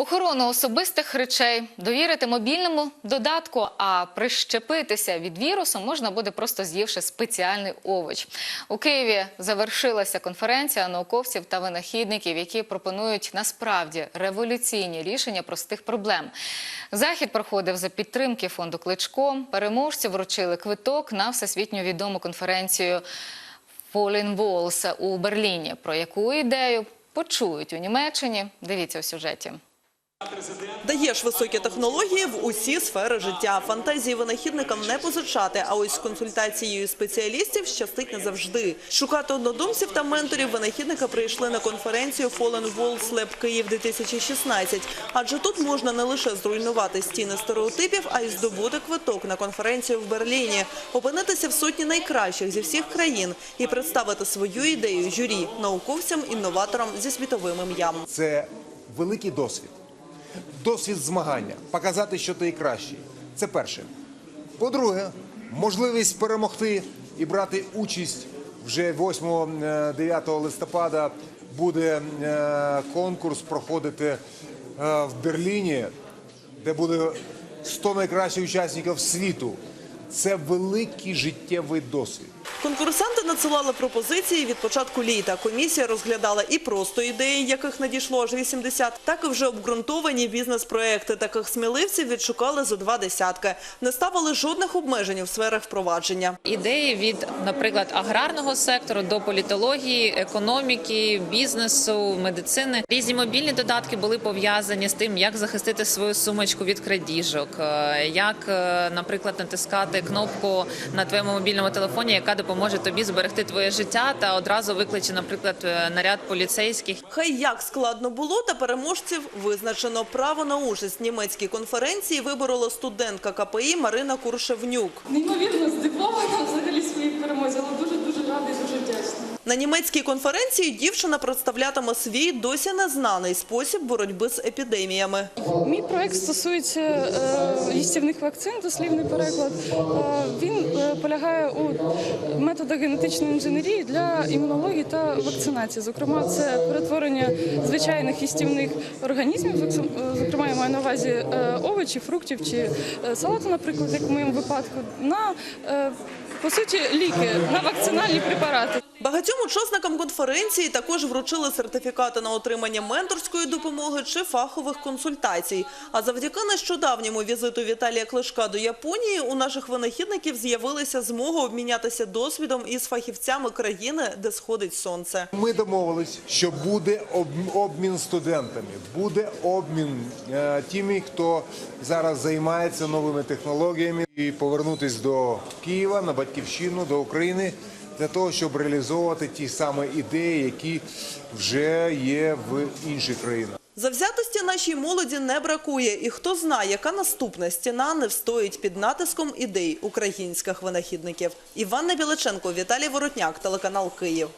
Охорону особистих речей довірити мобільному додатку, а прищепитися від вірусу можна буде просто з'ївши спеціальний овоч. У Києві завершилася конференція науковців та винахідників, які пропонують насправді революційні рішення простих проблем. Захід проходив за підтримки фонду Кличко. Переможці вручили квиток на всесвітньо відому конференцію Fallen Walls у Берліні. Про яку ідею почують у Німеччині? Дивіться у сюжеті. Даєш високі технології в усі сфери життя. Фантазії винахідникам не позичати, а ось з консультацією спеціалістів щастить не завжди. Шукати однодумців та менторів винахідника прийшли на конференцію Fallen Walls Lab Київ 2016. Адже тут можна не лише зруйнувати стіни стереотипів, а й здобути квиток на конференцію в Берліні, опинитися в сотні найкращих зі всіх країн і представити свою ідею журі науковцям, інноваторам зі світовим ім'ям. це великий досвід. Досвід змагання, показати, що ти кращий. Це перше. По-друге, можливість перемогти і брати участь вже 8-9 листопада буде е, конкурс проходити е, в Берліні, де буде 100 найкращих учасників світу. Це великий життєвий досвід. Конкурсанти надсилали пропозиції від початку літа. Комісія розглядала і просто ідеї, яких надійшло аж 80, так і вже обґрунтовані бізнес-проекти. Таких сміливців відшукали зо два десятки. Не ставили жодних обмежень у сферах впровадження. ідеї від, наприклад, аграрного сектору до політології, економіки, бізнесу, медицини. Різні мобільні додатки були пов'язані з тим, як захистити свою сумочку від крадіжок, е, як, е, наприклад, натискати кнопку на твоєму мобільному телефоні, яка допоможе тобі зберегти твоє життя та одразу викличе, наприклад, е, наряд поліцейських. Хай як складно було, та переможців визначено. Право на участь в німецькій конференції виборола студентка КПІ Марина Куршевнюк. Неймовірно здивована взагалі своїй перемозі, але дуже-дуже рада і дуже вдячна. На німецькій конференції дівчина представлятиме свій досі незнаний спосіб боротьби з епідеміями. Мій проект стосується е, їстівних вакцин, дослівний переклад. Е, він полягає у методах генетичної інженерії для імунології та вакцинації. Зокрема, це перетворення звичайних їстівних організмів, зокрема, я маю на увазі е, овочів, фруктів чи е, салату, наприклад, як в моєму випадку, на е, по суті ліки, на вакцинальні препарати. Багатьом учасникам конференції також вручили сертифікати на отримання менторської допомоги чи фахових консультацій. А завдяки нещодавньому візиту Віталія Клишка до Японії у наших винахідників з'явилася змога обмінятися досвідом із фахівцями країни, де сходить сонце. Ми домовились, що буде обмін студентами, буде обмін е, тими, хто зараз займається новими технологіями, і повернутися до Києва на батьківщину, до України для того, щоб реалізовувати ті самі ідеї, які вже є в інших країнах. Завзятості нашій молоді не бракує, і хто знає, яка наступна стіна не встоїть під натиском ідей українських винахідників. Іванна Біличенко, Віталій Воротняк, телеканал Київ.